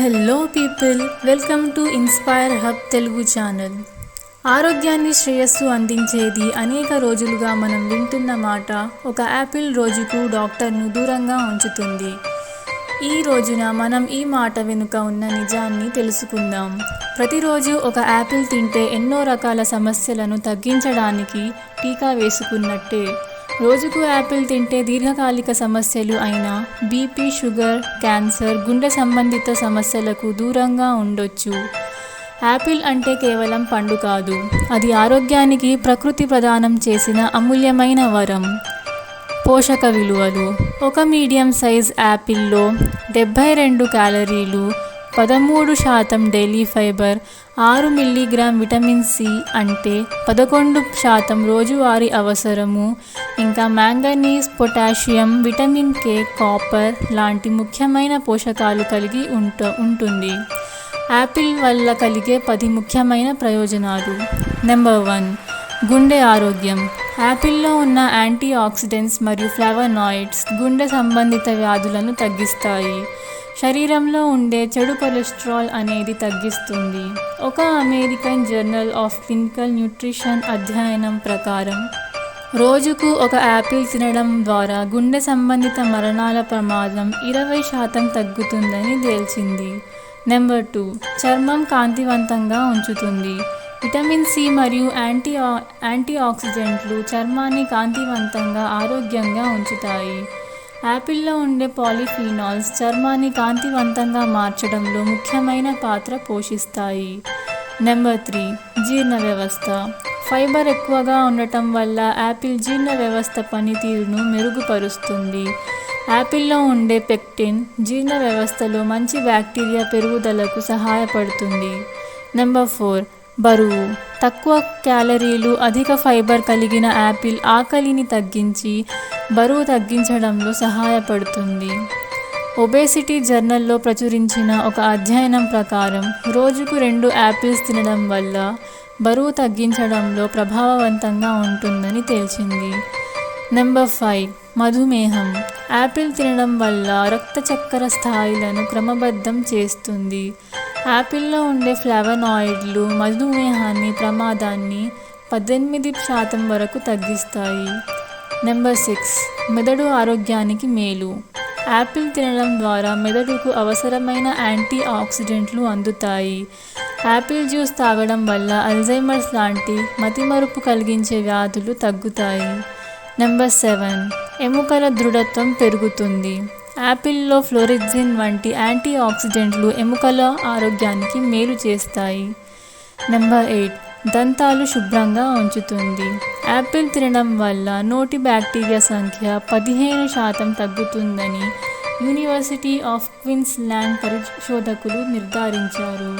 Hello people welcome to inspire hub Telugu channel ఆరోగ్యాన్ని శ్రేయస్సు అందించేది అనేక రోజులుగా మనం వింటున్న మాట ఒక యాపిల్ రోజుకు డాక్టర్ను దూరంగా ఉంచుతుంది. ఈ రోజున మనం ఈ మాట వెనుక ఉన్న నిజాన్ని తెలుసుకుందాం. ప్రతిరోజు ఒక యాపిల్ తింటే ఎన్నో రకాల సమస్యలను తగ్గించడానికి టీకా వేసుకున్నట్టే. రోజుకు యాపిల్ తింటే దీర్ఘకాలిక సమస్యలు అయిన బీపీ షుగర్ క్యాన్సర్ గుండె సంబంధిత సమస్యలకు దూరంగా ఉండొచ్చు. యాపిల్ అంటే కేవలం పండు కాదు అది ఆరోగ్యానికి ప్రకృతి ప్రదానం చేసిన అమూల్యమైన వరం. పోషక విలువలు. ఒక మీడియం సైజ్ యాపిల్లో డెబ్భై రెండు క్యాలరీలు పదమూడు శాతం డైలీ ఫైబర్ ఆరు మిల్లీగ్రామ్ విటమిన్ సి అంటే పదకొండు శాతం రోజువారీ అవసరము. ఇంకా manganese potassium vitamin K copper లాంటి ముఖ్యమైన పోషకాలు కలిగి ఉంట ఉంటుంది. యాపిల్ వల్ల కలిగే పది ముఖ్యమైన ప్రయోజనాలు. నెంబర్ వన్ గుండె ఆరోగ్యం. యాపిల్లో ఉన్న యాంటీ ఆక్సిడెంట్స్ మరియు ఫ్లవనాయిడ్స్ గుండె సంబంధిత వ్యాధులను తగ్గిస్తాయి. శరీరంలో ఉండే చెడు కొలెస్ట్రాల్ అనేది తగ్గిస్తుంది. ఒక American journal of clinical nutrition అధ్యయనం ప్రకారం రోజుకు ఒక యాపిల్ తినడం ద్వారా గుండె సంబంధిత మరణాల ప్రమాదం ఇరవై శాతం తగ్గుతుందని తేల్చింది. నెంబర్ టూ చర్మం కాంతివంతంగా ఉంచుతుంది. విటమిన్ సి మరియు యాంటీ యాంటీ ఆక్సిడెంట్లు చర్మాన్ని కాంతివంతంగా ఆరోగ్యంగా ఉంచుతాయి. యాపిల్లో ఉండే పాలిఫీనాల్స్ చర్మాన్ని కాంతివంతంగా మార్చడంలో ముఖ్యమైన పాత్ర పోషిస్తాయి. నెంబర్ త్రీ జీర్ణ వ్యవస్థ ఫైబర్ ఎక్కువగా ఉండటం వల్ల యాపిల్ జీర్ణ వ్యవస్థ పనితీరును మెరుగుపరుస్తుంది. యాపిల్లో ఉండే పెక్టిన్ జీర్ణ వ్యవస్థలో మంచి బ్యాక్టీరియా పెరుగుదలకు సహాయపడుతుంది. నెంబర్ ఫోర్ బరువు. తక్కువ క్యాలరీలు అధిక ఫైబర్ కలిగిన యాపిల్ ఆకలిని తగ్గించి బరువు తగ్గించడంలో సహాయపడుతుంది. ఒబేసిటీ జర్నల్లో ప్రచురించిన ఒక అధ్యయనం ప్రకారం రోజుకు రెండు యాపిల్స్ తినడం వల్ల బరువు తగ్గించడంలో ప్రభావవంతంగా ఉంటుందని తేల్చింది. నెంబర్ ఫైవ్ మధుమేహం. యాపిల్ తినడం వల్ల రక్త చక్కెర స్థాయిలను క్రమబద్ధం చేస్తుంది. యాపిల్లో ఉండే ఫ్లావనాయిడ్లు మధుమేహాన్ని ప్రమాదాన్ని పద్దెనిమిది శాతం వరకు తగ్గిస్తాయి. నెంబర్ సిక్స్ మెదడు ఆరోగ్యానికి మేలు. యాపిల్ తినడం ద్వారా మెదడుకు అవసరమైన యాంటీ ఆక్సిడెంట్లు అందుతాయి. యాపిల్ జ్యూస్ తాగడం వల్ల అల్జైమర్స్ లాంటి మతిమరుపు కలిగించే వ్యాధులు తగ్గుతాయి. నెంబర్ సెవెన్ ఎముకల దృఢత్వం పెరుగుతుంది. యాపిల్లో ఫ్లోరిజిన్ వంటి యాంటీ ఆక్సిడెంట్లు ఎముకల ఆరోగ్యానికి మేలు చేస్తాయి. Number eight. దంతాలు శుభ్రంగా ఉంచుతుంది. యాపిల్ తినడం వల్ల నోటి బ్యాక్టీరియా సంఖ్య పదిహేను శాతం తగ్గుతుందని యూనివర్సిటీ ఆఫ్ క్వీన్స్లాండ్ పరిశోధకులు నిర్ధారించారు.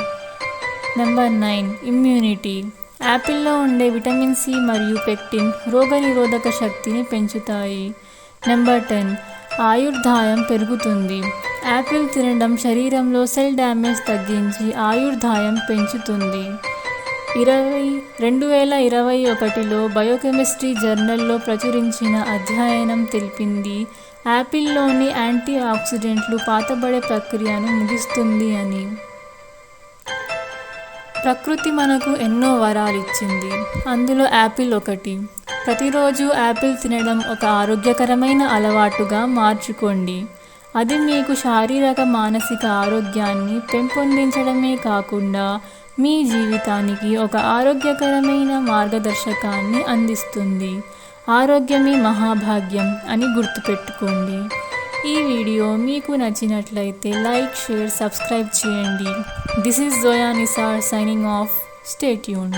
Number nine. ఇమ్యూనిటీ. యాపిల్లో ఉండే విటమిన్ సి మరియు పెక్టిన్ రోగనిరోధక శక్తిని పెంచుతాయి. Number ten. ఆయుర్దాయం పెరుగుతుంది. యాపిల్ తినడం శరీరంలో సెల్ డ్యామేజ్ తగ్గించి ఆయుర్దాయం పెంచుతుంది. ఇరవై రెండు వేల ఇరవై ఒకటిలో బయోకెమిస్ట్రీ జర్నల్లో ప్రచురించిన అధ్యయనం తెలిపింది. యాపిల్లోని యాంటీ ఆక్సిడెంట్లు పాతబడే ప్రక్రియను ముగిస్తుంది అని. ప్రకృతి మనకు ఎన్నో వరాలు ఇచ్చింది అందులో యాపిల్ ఒకటి. ప్రతిరోజు యాపిల్ తినడం ఒక ఆరోగ్యకరమైన అలవాటుగా మార్చుకోండి. అది మీకు శారీరక మానసిక ఆరోగ్యాన్ని పెంపొందించడమే కాకుండా మీ జీవితానికి ఒక ఆరోగ్యకరమైన మార్గదర్శకాన్ని అందిస్తుంది. ఆరోగ్యమే మహాభాగ్యం అని గుర్తుపెట్టుకోండి. ఈ వీడియో మీకు నచ్చినట్లయితే లైక్ షేర్ సబ్స్క్రైబ్ చేయండి. This is Zoya Nisar signing off. Stay tuned